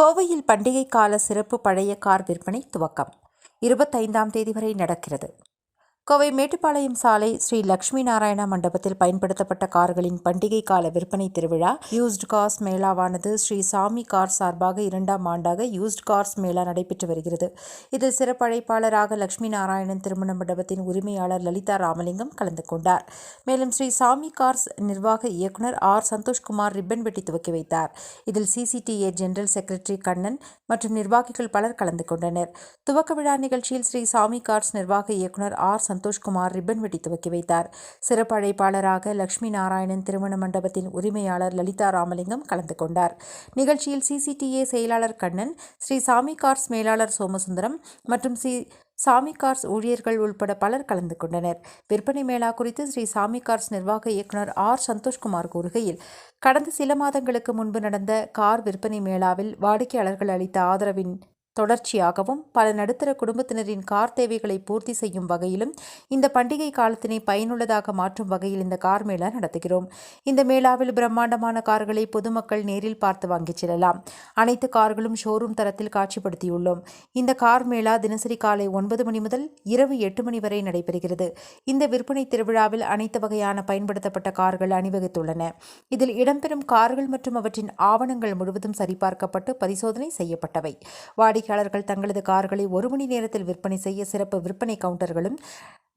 கோவையில் பண்டிகை கால சிறப்பு பழைய கார் விற்பனை துவக்கம். இருபத்தைந்தாம் தேதி வரை நடக்கிறது. கோவை மேட்டுப்பாளையம் சாலை ஸ்ரீ லக்ஷ்மி நாராயணா மண்டபத்தில் பயன்படுத்தப்பட்ட கார்களின் பண்டிகை கால விற்பனை திருவிழா. யூஸ்ட் கார்ஸ் மேளாவானது ஸ்ரீ சாமி கார் சார்பாக இரண்டாம் ஆண்டாக யூஸ்ட் கார்ஸ் மேளா நடைபெற்று வருகிறது. இதில் சிறப்படைப்பாளராக லக்ஷ்மி நாராயணன் திருமண மண்டபத்தின் உரிமையாளர் லலிதா ராமலிங்கம் கலந்து கொண்டார். மேலும் ஸ்ரீ சாமி கார்ஸ் நிர்வாக இயக்குனர் ஆர் சந்தோஷ்குமார் ரிப்பன் வெட்டி துவக்கி வைத்தார். இதில் சிசிடிஏ ஜெனரல் செக்ரட்டரி கண்ணன் மற்றும் நிர்வாகிகள் பலர் கலந்து கொண்டனர். துவக்க விழா நிகழ்ச்சியில் ஸ்ரீ சாமி கார்ஸ் நிர்வாக இயக்குனர் ஆர் சந்தோஷ்குமார் ரிப்பன் வெட்டி துவக்கி வைத்தார். சிறப்பு அழைப்பாளராக லட்சுமி நாராயணன் திருமண மண்டபத்தின் உரிமையாளர் லலிதா ராமலிங்கம் கலந்து கொண்டார். நிகழ்ச்சியில் சிசிடிஏ செயலாளர் கண்ணன் ஸ்ரீ சாமி கார்ஸ் மேலாளர் சோமசுந்தரம் மற்றும் சி சாமி கார்ஸ் ஊழியர்கள் உள்பட பலர் கலந்து கொண்டனர். விற்பனை மேளா குறித்து ஸ்ரீ சாமி கார்ஸ் நிர்வாக இயக்குனர் ஆர் சந்தோஷ்குமார் கூறுகையில் கடந்த சில மாதங்களுக்கு முன்பு நடந்த கார் விற்பனை மேளாவில் வாடிக்கையாளர்கள் அளித்த ஆதரவின் தொடர்ச்சியாகவும் பல நடுத்தர குடும்பத்தினரின் கார் தேவைகளை பூர்த்தி செய்யும் வகையிலும் இந்த பண்டிகை காலத்தினை பயனுள்ளதாக மாற்றும் வகையில் இந்த கார் மேளா நடத்துகிறோம். இந்த மேளாவில் பிரம்மாண்டமான கார்களை பொதுமக்கள் நேரில் பார்த்து வாங்கிச் செல்லலாம். அனைத்து கார்களும் ஷோரூம் தரத்தில் காட்சிப்படுத்தியுள்ளோம். இந்த கார் மேளா தினசரி காலை ஒன்பது மணி முதல் இரவு எட்டு மணி வரை நடைபெறுகிறது. இந்த விற்பனை திருவிழாவில் அனைத்து வகையான பயன்படுத்தப்பட்ட கார்கள் அணிவகுத்துள்ளன. இதில் இடம்பெறும் கார்கள் மற்றும் அவற்றின் ஆவணங்கள் முழுவதும் சரிபார்க்கப்பட்டு பரிசோதனை செய்யப்பட்டவை. வாடிக்கை வாடிக்கையாளர்கள் தங்களது கார்களை ஒரு மணி நேரத்தில் விற்பனை செய்ய சிறப்பு விற்பனை கவுண்டர்களும்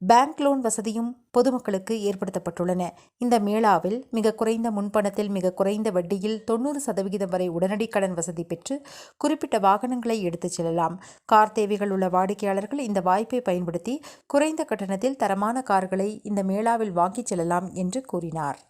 பேங்க் லோன் வசதியும் பொதுமக்களுக்கு ஏற்படுத்தப்பட்டுள்ளன. இந்த மேளாவில் மிக குறைந்த முன்பணத்தில் மிக குறைந்த வட்டியில் தொண்ணூறு சதவிகிதம் வரை உடனடி கடன் வசதி பெற்று குறிப்பிட்ட வாகனங்களை எடுத்துச் செல்லலாம். கார் தேவைகள் உள்ள வாடிக்கையாளர்கள் இந்த வாய்ப்பை பயன்படுத்தி குறைந்த கட்டணத்தில் தரமான கார்களை இந்த மேளாவில் வாங்கிச் செல்லலாம் என்று கூறினார்.